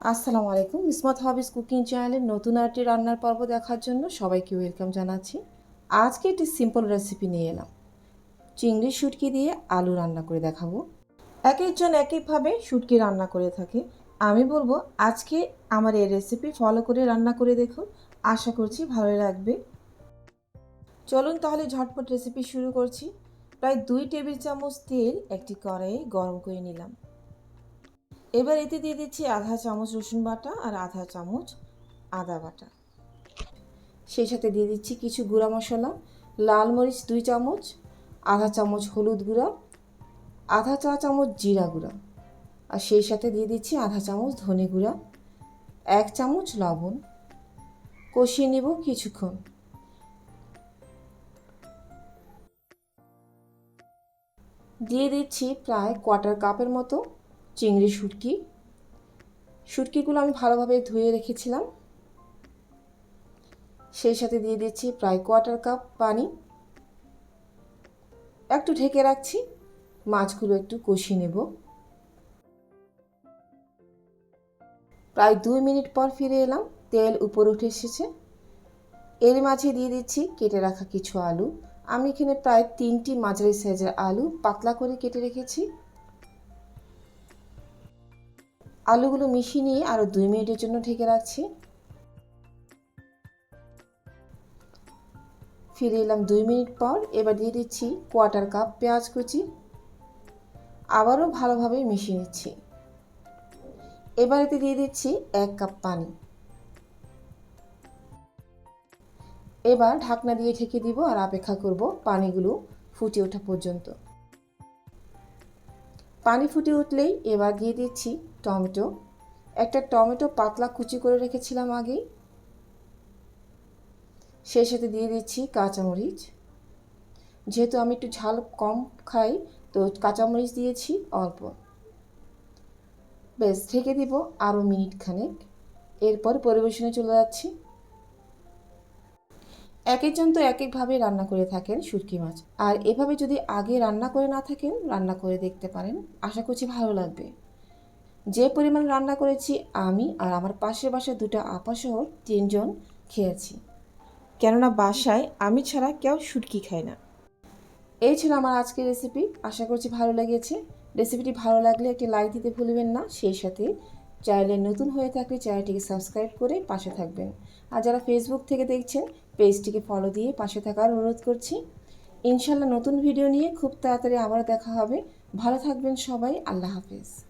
আসসালামু আলাইকুম। ইসমত হাবিজ কুকিং চ্যানেলের নতুন আরেকটি রান্নার পর্ব দেখার জন্য সবাইকে ওয়েলকাম জানাচ্ছি। আজকে একটি সিম্পল রেসিপি নিয়ে এলাম। চিংড়ি শুটকি দিয়ে আলু রান্না করে দেখাবো। এক একজন এক একভাবে শুটকি রান্না করে থাকে। আমি বলব, আজকে আমার এই রেসিপি ফলো করে রান্না করে দেখুন। আশা করছি ভালো লাগবে। চলুন তাহলে ঝটপট রেসিপি শুরু করছি। প্রায় দুই টেবিল চামচ তেল একটি কড়াইয়ে গরম করে নিলাম। এবার এতে দিয়ে দিচ্ছি আধা চামচ রসুন বাটা আর আধা চামচ আদা বাটা। সেই সাথে দিয়ে দিচ্ছি কিছু গুঁড়া মশলা, লাল মরিচ দুই চামচ, আধা চামচ হলুদ গুঁড়া, আধা চা চামচ জিরা গুঁড়া আর সেই সাথে দিয়ে দিচ্ছি আধা চামচ ধনে গুঁড়া, এক চামচ লবণ। কষিয়ে নেব কিছুক্ষণ। দিয়ে দিচ্ছি প্রায় কোয়ার্টার কাপের মতো চিংড়ি শুটকি। শুটকিগুলো আমি ভালোভাবে ধুয়ে রেখেছিলাম। সেই সাথে দিয়ে দিচ্ছি প্রায় কোয়ার্টার কাপ পানি। একটু ঢেকে রাখছি, মাছগুলো একটু কষিয়ে নেব। প্রায় দুই মিনিট পর ফিরে এলাম, তেল উপরে উঠে এসেছে। এর মাঝে দিয়ে দিচ্ছি কেটে রাখা কিছু আলু। আমি এখানে প্রায় তিনটি মাঝারি সাইজের আলু পাতলা করে কেটে রেখেছি। আলুগুলো মিশিয়ে নিয়ে আরও দুই মিনিটের জন্য ঢেকে রাখছি। ফিরে এলাম দুই মিনিট পর। এবার দিয়ে দিচ্ছি কোয়ার্টার কাপ পেঁয়াজ কুচি। আবারও ভালোভাবে মিশিয়ে নিচ্ছি। এবার এতে দিয়ে দিচ্ছি এক কাপ পানি। এবার ঢাকনা দিয়ে ঢেকে দিব আর অপেক্ষা করব পানিগুলো ফুটে ওঠা পর্যন্ত। পানি ফুটে উঠলেই এবার দিয়ে দিচ্ছি টমেটো। একটা টমেটো পাতলা কুচি করে রেখেছিলাম আগেই সেই সাথে দিয়ে দিচ্ছি কাঁচামরিচ। যেহেতু আমি একটু ঝাল কম খাই, তো কাঁচামরিচ দিয়েছি অল্প। বেশ ঢেকে দিব আরও মিনিট খানেক এরপর পরিবেশনে চলে যাচ্ছি। এক একজন তো এক একভাবে রান্না করে থাকেন শুটকি মাছ। আর এভাবে যদি আগে রান্না করে না থাকেন, রান্না করে দেখতে পারেন। আশা করছি ভালো লাগবে। যে পরিমাণ রান্না করেছি আমি আর আমার পাশের বাসায় দুটো আপাসহ তিনজন খেয়েছি। কেননা বাসায় আমি ছাড়া কেউ শুটকি খায় না। এই ছিল আমার আজকের রেসিপি আশা করছি ভালো লেগেছে। রেসিপিটি ভালো লাগলে একটি লাইক দিতে ভুলবেন না। সেই সাথে চ্যানেলে নতুন হয়ে থাকলে চ্যানেলটিকে সাবস্ক্রাইব করে পাশে থাকবেন। আর যারা ফেসবুক থেকে দেখছেন, পেজটিকে ফলো দিয়ে পাশে থাকার অনুরোধ করছি। ইনশাল্লাহ নতুন ভিডিও নিয়ে খুব তাড়াতাড়ি আবার দেখা হবে। ভালো থাকবেন সবাই, আল্লাহ হাফেজ।